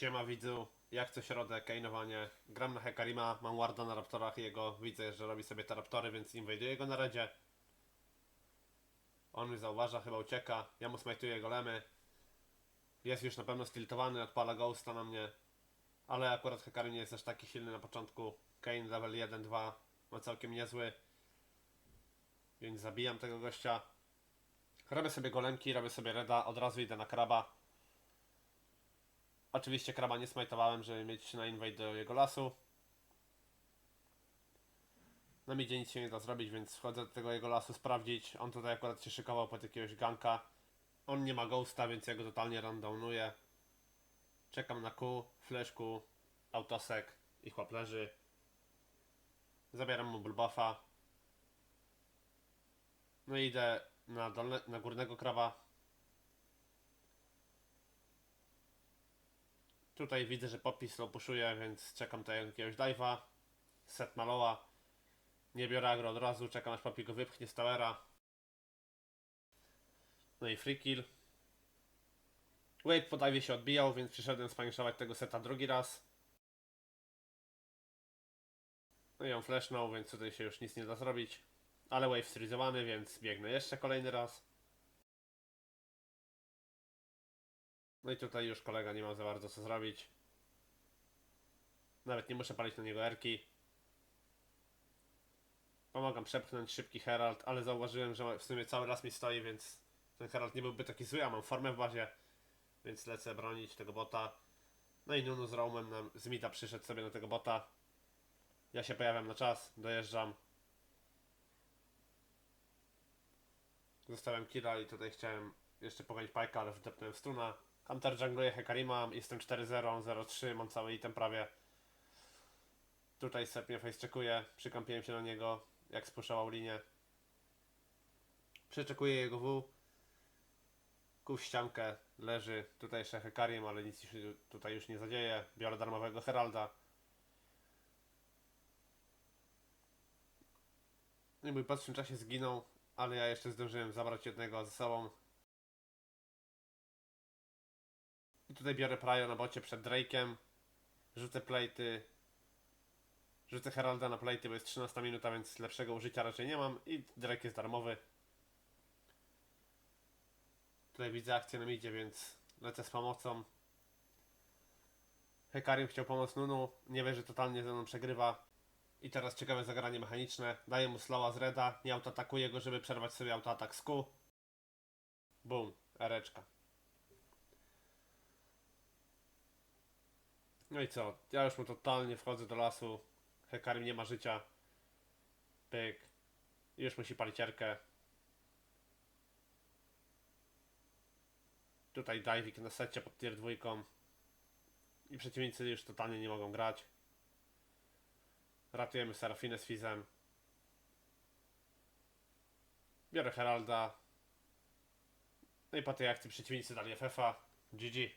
Siema widzu, jak co środę, kejnowanie. Gram na Hekarima, mam warda na raptorach i jego widzę, że robi sobie te raptory, więc inwajduję go na redzie. On mnie zauważa, chyba ucieka. Ja mu smajtuję golemy. Jest już na pewno stiltowany, odpala ghosta na mnie. Ale akurat Hekarim nie jest aż taki silny na początku. Kane level 1, 2 ma całkiem niezły. Więc zabijam tego gościa. Robię sobie golemki, robię sobie reda, od razu idę na kraba. Oczywiście kraba nie smajtowałem, żeby mieć na invade do jego lasu. Na midzie nic się nie da zrobić, więc wchodzę do tego jego lasu sprawdzić. On tutaj akurat się szykował pod jakiegoś ganka. On nie ma ghosta, więc ja go totalnie rundownuję. Czekam na Q, fleszku, autosek i chłop leży. Zabieram mu bullbuffa. No i idę na, dolne, na górnego krawa. Tutaj widzę, że Poppy slow pushuje, więc czekam tutaj jakiegoś dive'a. Set maloła. Nie biorę agro od razu, czekam aż Poppy go wypchnie z towera. No i free kill. Wave po się odbijał, więc przyszedłem spaniszować tego seta drugi raz. No i on flashnął, więc tutaj się już nic nie da zrobić. Ale wave strizowany, więc biegnę jeszcze kolejny raz. No i tutaj już kolega nie ma za bardzo co zrobić. Nawet nie muszę palić na niego erki. Pomagam przepchnąć szybki Herald, ale zauważyłem, że w sumie cały raz mi stoi, więc ten Herald nie byłby taki zły, a mam formę w bazie. Więc lecę bronić tego bota. No i Nunu z Roamem nam, z mida przyszedł sobie na tego bota. Ja się pojawiam na czas, dojeżdżam. Zostawiam killa i tutaj chciałem jeszcze pogonić Pajka, ale wdepnąłem w. Hunter jungluje Hekarima, jestem 4-0, 0-3, mam cały item prawie. Tutaj Sep mnie facecheckuje, przykampiłem się na niego, jak spuszował linię. Przeczekuję jego W. Ku ściankę, leży. Tutaj jeszcze Hekarim, ale nic się tutaj już nie zadzieje. Biorę darmowego Heralda. I mój pod w tym czasie zginął, ale ja jeszcze zdążyłem zabrać jednego ze sobą. I tutaj biorę Prajo na bocie przed Drake'em. Rzucę plejty. Rzucę Heralda na plejty, bo jest 13 minuta, więc lepszego użycia raczej nie mam. I Drake jest darmowy. Tutaj widzę akcję na midzie, więc lecę z pomocą. Hekarim chciał pomóc Nunu. Nie wie, że totalnie ze mną przegrywa. I teraz ciekawe zagranie mechaniczne. Daję mu slowa z Reda. Nie autoatakuje go, żeby przerwać sobie autoatak z Q. Bum. Ereczka. No i co? Ja już mu totalnie wchodzę do lasu. Hekarim nie ma życia. Pyk. Już musi palić erkę. Tutaj diving na secie pod tier dwójką. I przeciwnicy już totalnie nie mogą grać. Ratujemy Serafinę z Fizem. Biorę Heralda. No i po tej akcji przeciwnicy dali FF-a. GG.